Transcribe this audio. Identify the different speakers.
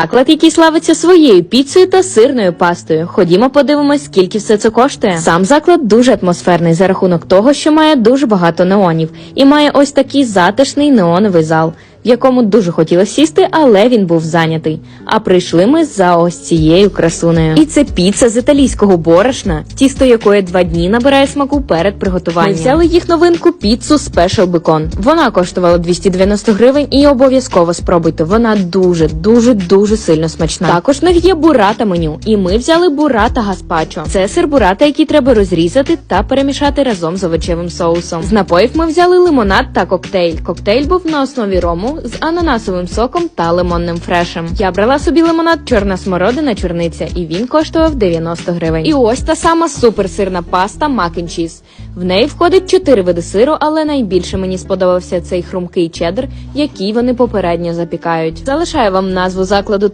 Speaker 1: Заклад, який славиться своєю піцею та сирною пастою. Ходімо, подивимось, скільки все це коштує. Сам заклад дуже атмосферний за рахунок того, що має дуже багато неонів і має ось такий затишний неоновий зал, якому дуже хотілося сісти, але він був зайнятий. А прийшли ми за ось цією красунею. І це піца з італійського борошна, тісто якої два дні набирає смаку перед приготуванням. Ми взяли їх новинку піцу Special Bacon. Вона коштувала 290 гривень і обов'язково спробуйте. Вона дуже, дуже, дуже сильно смачна. Також в них є бурата меню, і ми взяли бурата гаспачо. Це сир бурата, який треба розрізати та перемішати разом з овочевим соусом. З напоїв ми взяли лимонад та коктейль. Коктейль був на основі рому з ананасовим соком та лимонним фрешем. Я брала собі лимонад чорна смородина чорниця, і він коштував 90 гривень. І ось та сама суперсирна паста Cheese. В неї входить 4 види сиру, але найбільше мені сподобався цей хрумкий чеддер, який вони попередньо запікають. Залишаю вам назву закладу